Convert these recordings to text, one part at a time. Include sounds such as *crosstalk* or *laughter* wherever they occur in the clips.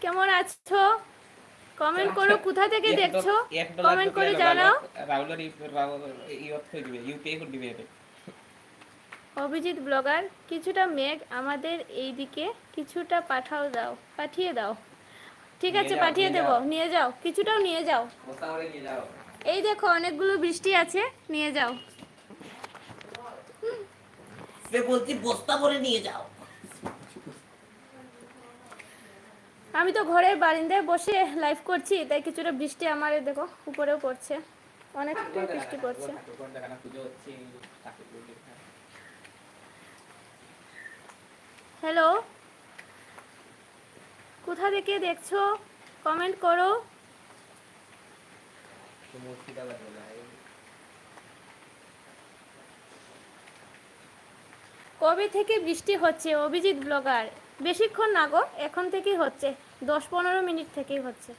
কেমন আছো? কমেন্ট করো *laughs* কোথা থেকে দেখছ? কমেন্ট করে জানাও। রাহুল- ইয়ত করে দিবে ইউপিআই করে দিবে অভিজিৎ ব্লগার কিছুটা মেঘ আমাদের এই দিকে কিছুটা পাঠাও দাও পাঠিয়ে দাও। ঠিক আছে পাঠিয়ে দেবো নিয়ে যাও কিছুটাও নিয়ে যাও। বস্তা নিয়ে যাও। এই দেখো অনেকগুলো বৃষ্টি আছে নিয়ে যাও। সে বলছি বস্তা ভরে নিয়ে যাও। আমি তো ঘরের বারিন্দায় বসে লাইভ করছি তাই কিছুটা বৃষ্টি আমার দেখো উপরেও পড়ছে। অনেকটাই বৃষ্টি পড়ছে। হ্যালো কোথা থেকে দেখছ? কমেন্ট করো। কবে থেকে বৃষ্টি হচ্ছে অভিজিৎ ব্লগার বেশিক্ষণ না গো এখন থেকেই হচ্ছে। দশ পনেরো মিনিট থেকেই হচ্ছে।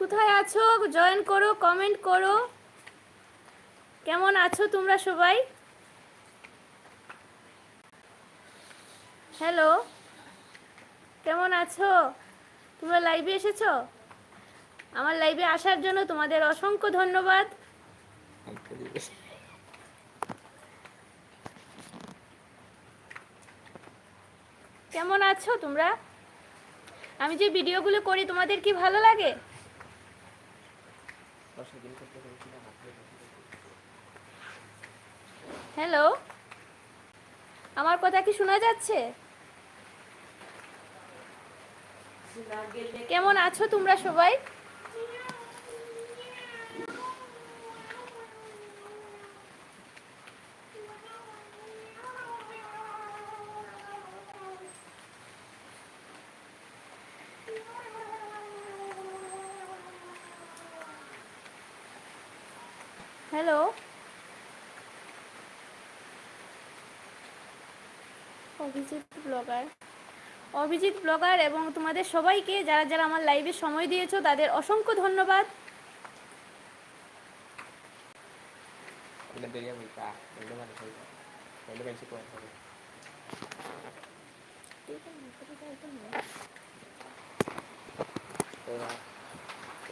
কোথায় আছো? জয়েন করো, কমেন্ট করো। কেমন আছো তোমরা সবাই? হ্যালো? কেমন আছো? তোমরা লাইভে এসেছ? আমার লাইভে আসার জন্য তোমাদের অসংখ্য ধন্যবাদ। কেমন আছো তোমরা? আমি যে ভিডিওগুলো করি তোমাদের কি ভালো লাগে? হ্যালো আমার কথা কি শোনা যাচ্ছে? কেমন আছো তোমরা সবাই? Hello. Abhijit blogger. Abhijit blogger এবং তোমাদের সবাইকে যারা যারা আমার লাইভে সময় দিয়েছ তাদের অসংখ্য ধন্যবাদ।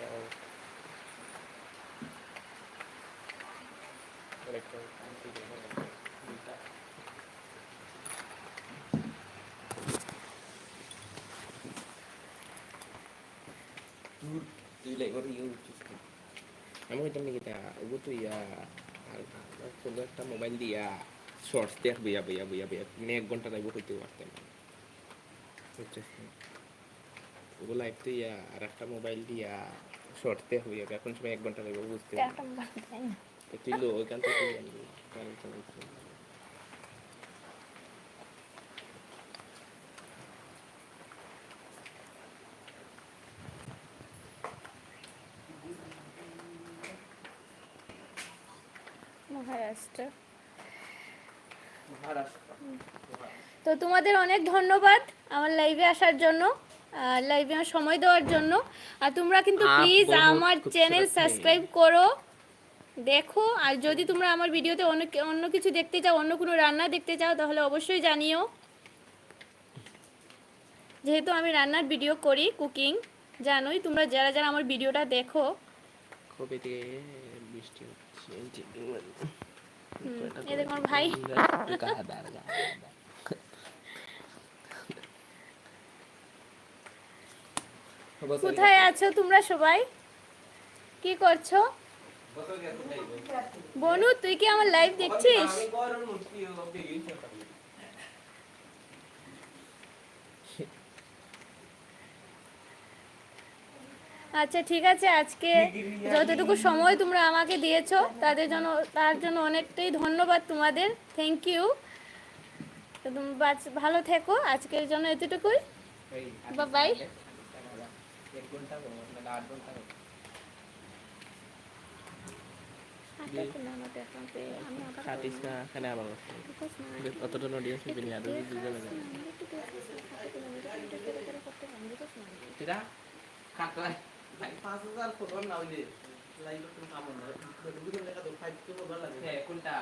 dari review chút. আমি ওইটা নাকি তা ওগো তো ইয়া আর কোনো একটা মোবাইল দিয়া শর্টস দেখ বইয়া বইয়া বইয়া বইয়া মানে এক ঘণ্টা লাইভ হইতে পারতেন বুঝছিস ওগো লাইভ তো ইয়া আর একটা মোবাইল দিয়া শর্টস দেখ বইয়া এখন সময় এক ঘণ্টা লাইভ বুঝতে তুই লো ওইখান থেকে মহারাষ্ট্র। তো তোমাদের অনেক ধন্যবাদ আমার লাইভে আসার জন্য লাইভে আমার সময় দেওয়ার জন্য। আর তোমরা কিন্তু প্লিজ আমার চ্যানেল সাবস্ক্রাইব করো। দেখো আর যদি তোমরা আমার ভিডিওতে অন্য অন্য কিছু দেখতে চাও অন্য কোনো রান্না দেখতে চাও তাহলে অবশ্যই জানিও। যেহেতু আমি রান্নার ভিডিও করি কুকিং জানোই তোমরা যারা যারা আমার ভিডিওটা দেখো। কবে থেকে বৃষ্টি হচ্ছে? এই যে দেখো ভাই। কোথায় আছো তোমরা সবাই? কি করছ? বনু তুই কি আমার লাইভ দেখছিস? আচ্ছা ঠিক আছে আজকে যতটুকু সময় তোমরা আমাকে দিয়েছ তাদের জন্য তার জন্য অনেকটাই ধন্যবাদ তোমাদের। থ্যাংক ইউ ভালো থেকো আজকের জন্য এতটুকুই। বাবাই এক ঘণ্টা মানে আট ঘণ্টা খাটিস না এখানে আবার অতটা না আরও দুজনে যাবে সেটা কাটলাই পাঁচ হাজার ফটোর না হইলে লাইভ তুমি কামড় না দুজন দেখা তো ফাইভ কে ফটো লাগে হ্যাঁ কোনটা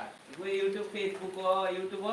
ইউটিউব ফেসবুক ইউটিউব